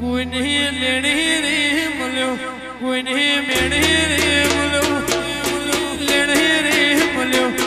કોઈને લેણી રે મળ્યો કોઈને મેળી રે મળ્યો લેણી રે મળ્યો.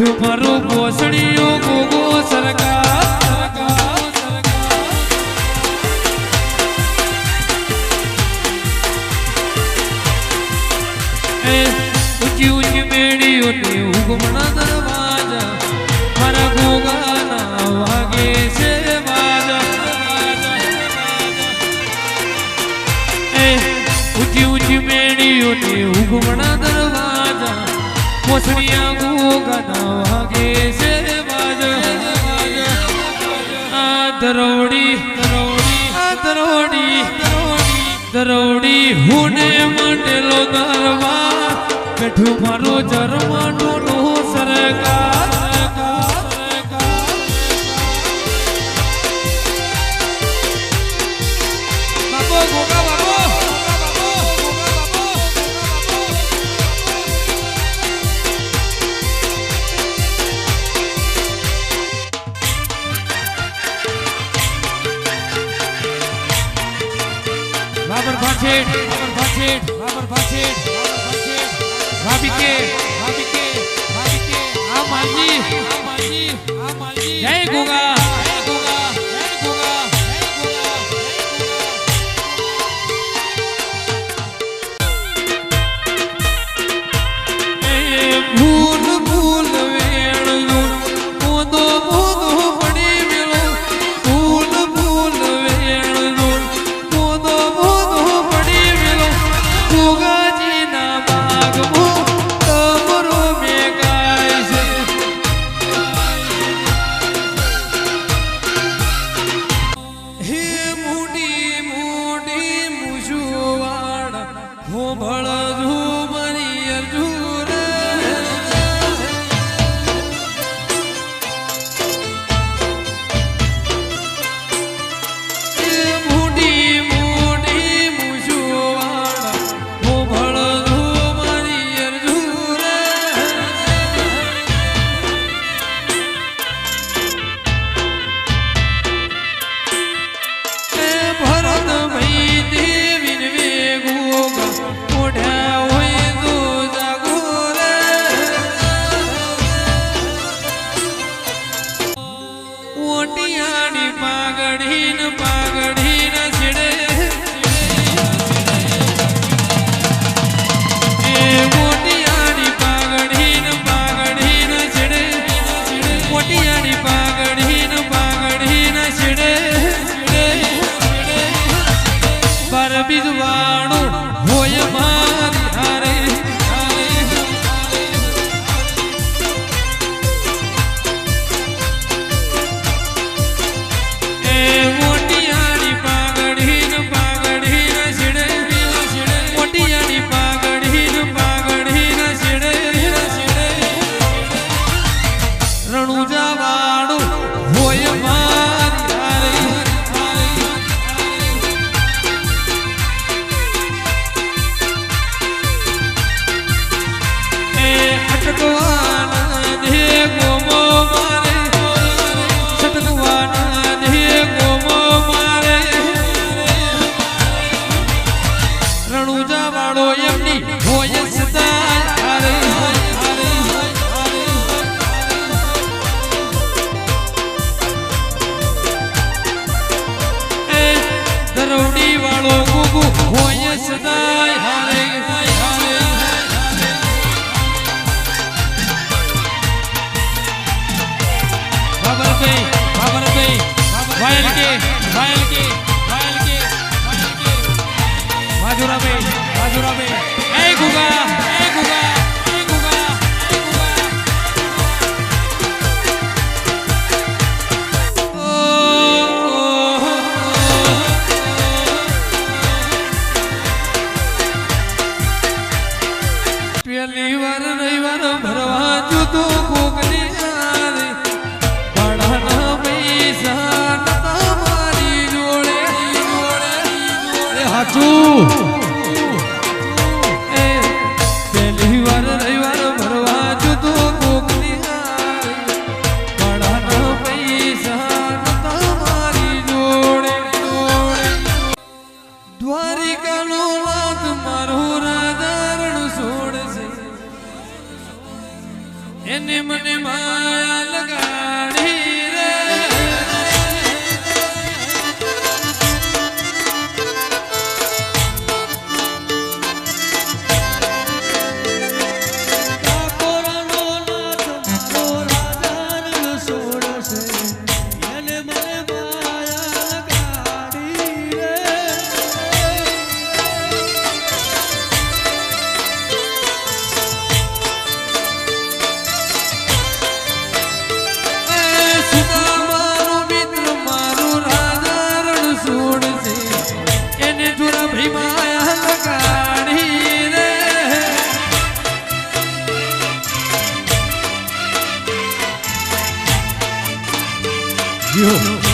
રાખ્યું મારું ઘોસડીયું ગોગો સરકાર. ઊંચી ઊંચી મેળીઓની ઉગમણા દરવાજા. મારા ગોગાના વાગે છે ઊંચી ઊંચી મેળીઓની ઉગમણા દરવાજા. મોસરિયા ગોગાના વાગે છે આ દરોડી દરોડી આ દરોડી દરોડી હુને મંડેલો દરવા. બેઠું મારો જરમાનો સરકાર. સદાય હારે હારે ખબર પે ખબર પે વાયલ કે વાયલ કે વાયલ કે માજુરા બે માજુરા બે એ ગુગા સાચું. એ પહેલી પૈસા તમારી જોડે દ્વારિકાનો વાત મારું રાધારણ છોડશે. એને મને માયા લગાડી. 귀.